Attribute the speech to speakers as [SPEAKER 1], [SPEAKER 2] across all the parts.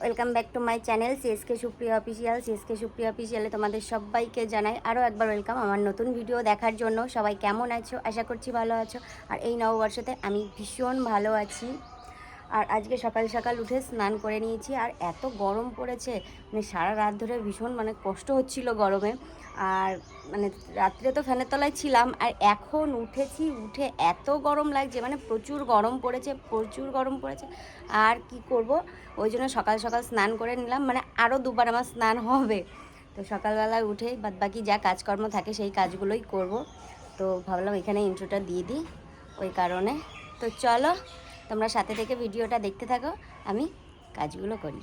[SPEAKER 1] Welcome back to my channel CSK Supriya official CSK Supriya অফিসিয়ালে তোমাদের সবাইকে জানাই আরও একবার ওয়েলকাম আমার নতুন ভিডিও দেখার জন্য। সবাই কেমন আছো? আশা করছি ভালো আছো। আর এই নববর্ষতে আমি ভীষণ ভালো আছি। আর আজকে সকাল সকাল উঠে স্নান করে নিয়েছি আর এত গরম পড়েছে মানে সারা রাত ধরে ভীষণ মানে কষ্ট হচ্ছিল গরমে। আর মানে রাত্রে তো ফ্যানের তলায় ছিলাম, আর এখন উঠেছি, উঠে এত গরম লাগছে মানে প্রচুর গরম পড়েছে, প্রচুর গরম পড়েছে। আর কি করব? ওই জন্য সকাল সকাল স্নান করে নিলাম মানে আরও দুবার আমার স্নান হবে। তো সকালবেলায় উঠে বাদ বাকি যা কাজকর্ম থাকে সেই কাজগুলোই করব। তো ভাবলাম এখানে ইন্ট্রোটা দিয়ে দিই, ওই কারণে। তো চলো তোমরা সাথে থেকে ভিডিওটা দেখতে থাকো, আমি কাজগুলো করি।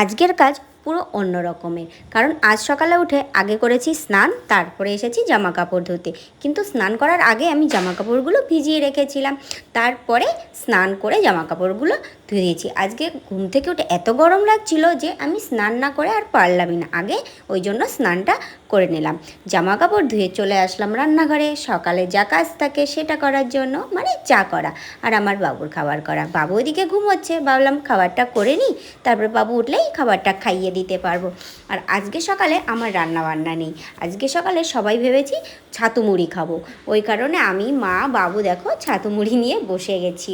[SPEAKER 1] আজকের কাজ পুরো অন্য রকমের, কারণ আজ সকালে উঠে আগে করেছি স্নান, তারপরে এসেছি জামা কাপড় ধুতে। কিন্তু স্নান করার আগে আমি জামা কাপড়গুলো ভিজিয়ে রেখেছিলাম, তারপরে স্নান করে জামা কাপড়গুলো ধুয়ে দিয়েছি। আজকে ঘুম থেকে উঠে এত গরম লাগছিল যে আমি স্নান না করে আর পারলামই না। আগে ওই জন্য স্নানটা করে নিলাম। জামা কাপড় ধুয়ে চলে আসলাম রান্নাঘরে। সকালে যা কাজ থাকে সেটা করার জন্য মানে চা করা আর আমার বাবুর খাবার করা। বাবু ওইদিকে ঘুমোচ্ছে, ভাবলাম খাবারটা করে নিই, তারপরে বাবু উঠলেই খাবারটা খাইয়ে দিতে পারব। আর আজকে সকালে আমার রান্না বান্না নেই। আজকে সকালে সবাই ভেবেছি ছাতু মুড়ি খাব। ওই কারণে আমি, মা, বাবু দেখো ছাতু মুড়ি নিয়ে বসে গেছি।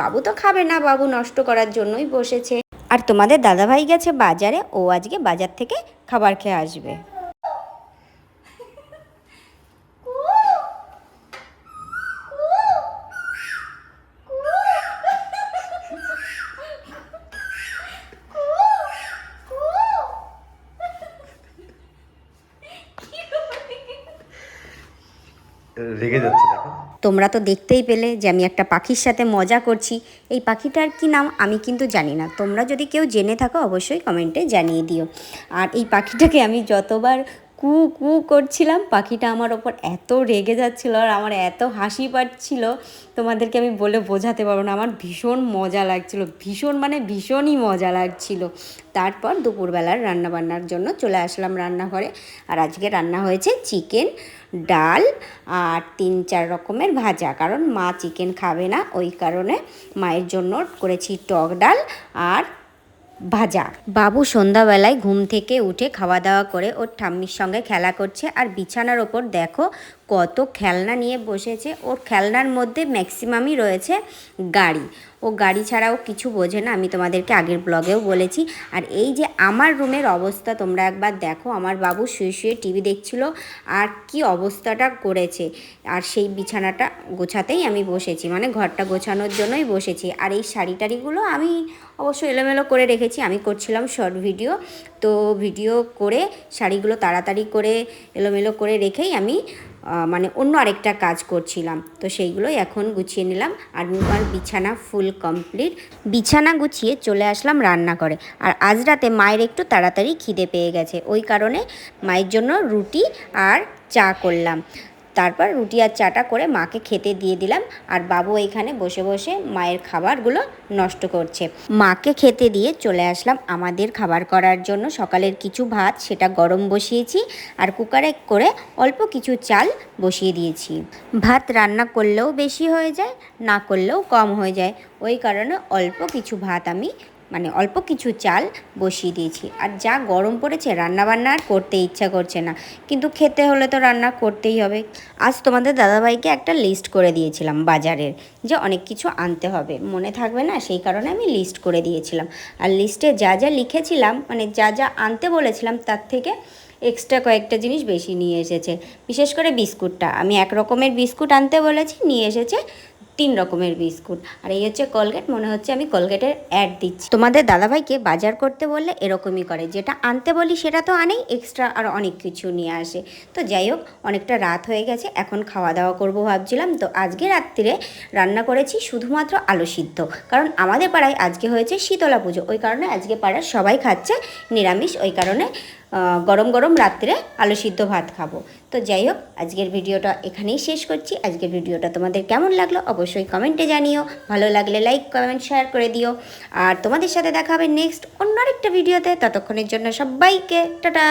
[SPEAKER 1] বাবু তো খাবে না, বাবু নষ্ট করার জন্যই বসেছে। আর তোমাদের দাদাভাই গেছে বাজারে, ও আজকে বাজার থেকে খাবার খেয়ে আসবে।
[SPEAKER 2] রেগে যাচ্ছে, দেখো।
[SPEAKER 1] তোমরা তো দেখতেই পেলে যে আমি একটা পাখির সাথে মজা করছি। এই পাখিটার কি নাম আমি কিন্তু জানি না। তোমরা যদি কেউ জেনে থাকো, অবশ্যই কমেন্টে জানিয়ে দিও। আর এই পাখিটাকে আমি যতবার কু কু করছিলাম, পাখিটা আমার ওপর এত রেগে যাচ্ছিল আর আমার এত হাসি পাচ্ছিল, তোমাদেরকে আমি বলে বোঝাতে পারব না, আমার ভীষণ মজা লাগছিল, ভীষণ মানে ভীষণই মজা লাগছিল। তারপর দুপুরবেলার রান্নাবান্নার জন্য চলে আসলাম রান্নাঘরে, আর আজকে রান্না হয়েছে চিকেন, ডাল আর তিন, চার রকমের ভাজা, কারণ মা চিকেন খাবে না, ওই কারণে মায়ের জন্য করেছি টক ডাল আর ভাজা। বাবু সন্ধ্যাবেলায় ঘুম থেকে উঠে খাওয়া দাওয়া করে ওর ঠাম্মির সঙ্গে খেলা করছে আর বিছানার ওপর দেখো কত খেলনা নিয়ে বসেছে, ওর খেলনার মধ্যে ম্যাক্সিমামই রয়েছে গাড়ি। ও গাড়ি ছাড়াও কিছু বোঝে না, আমি তোমাদেরকে আগের ব্লগেও বলেছি। আর এই যে আমার রুমের অবস্থা তোমরা একবার দেখো, আমার বাবু শুয়ে শুয়ে টিভি দেখছিল আর কি অবস্থাটা করেছে। আর সেই বিছানাটা গোছাতেই আমি বসেছি মানে ঘরটা গোছানোর জন্যই বসেছি। আর এই শাড়ি টাড়িগুলো আমি অবশ্য এলোমেলো করে রেখেছি, আমি করছিলাম শর্ট ভিডিও তো ভিডিও করে, শাড়িগুলো তাড়াতাড়ি করে এলোমেলো করে রেখেই আমি মানে অন্য আরেকটা কাজ করছিলাম। তো সেইগুলোই এখন গুছিয়ে নিলাম। আর আমার বিছানা ফুল কমপ্লিট। বিছানা গুছিয়ে চলে আসলাম রান্না করে আর আজ রাতে মায়ের একটু তাড়াতাড়ি খিদে পেয়ে গেছে। ওই কারণে মায়ের জন্য রুটি আর চা করলাম। তারপর রুটি আর চাটা করে মাকে খেতে দিয়ে দিলাম। আর বাবু এইখানে বসে বসে মায়ের খাবারগুলো নষ্ট করছে। মাকে খেতে দিয়ে চলে আসলাম আমাদের খাবার করার জন্য। সকালের কিছু ভাত, সেটা গরম বসিয়েছি আর কুকারে করে অল্প কিছু চাল বসিয়ে দিয়েছি। ভাত রান্না করলেও বেশি হয়ে যায়, না করলেও কম হয়ে যায়। ওই কারণে অল্প কিছু ভাত আমি মানে অল্প কিছু চাল বসিয়ে দিয়েছি। আর যা গরম পড়েছে, রান্নাবান্না আর করতে ইচ্ছা করছে না। কিন্তু খেতে হলে তো রান্না করতেই হবে। আজ তোমাদের দাদাভাইকে একটা লিস্ট করে দিয়েছিলাম বাজারের, যে অনেক কিছু আনতে হবে। মনে থাকবে না? সেই কারণে আমি লিস্ট করে দিয়েছিলাম। আর লিস্টে যা যা লিখেছিলাম মানে যা যা আনতে বলেছিলাম, তার থেকে এক্সট্রা কয়েকটা জিনিস বেশি নিয়ে এসেছে। বিশেষ করে বিস্কুটটা। আমি এক রকমের বিস্কুট আনতে বলেছি, নিয়ে এসেছে তিন রকমের বিস্কুট। আর এই হচ্ছে কলগেট মনে হচ্ছে আমি কলগেটের অ্যাড দিচ্ছি। তোমাদের দাদাভাইকে বাজার করতে বললে এরকমই করে। যেটা আনতে বলি সেটা তো আনেই এক্সট্রা আর অনেক কিছু নিয়ে আসে। তো যাই হোক, অনেকটা রাত হয়ে গেছে, এখন খাওয়া দাওয়া করব ভাবছিলাম। তো আজকে রাত্রিরে রান্না করেছি শুধুমাত্র আলু সিদ্ধ। কারণ আমাদের পাড়ায় আজকে হয়েছে শীতলা পুজো। ওই কারণে আজকে পাড়ার সবাই খাচ্ছে নিরামিষ, ওই কারণে গরম গরম রাত্রে আলু সিদ্ধ ভাত খাব। তো যাই হোক, আজকের ভিডিওটা এখানেই শেষ করছি। আজকের ভিডিওটা তোমাদের কেমন লাগল অবশ্যই কমেন্টে জানিও। ভালো লাগলে লাইক কমেন্ট শেয়ার করে দিও। আর তোমাদের সাথে দেখা হবে নেক্সট অন্য আরেকটা ভিডিওতে। ততক্ষণের জন্য সবাইকে টাটা!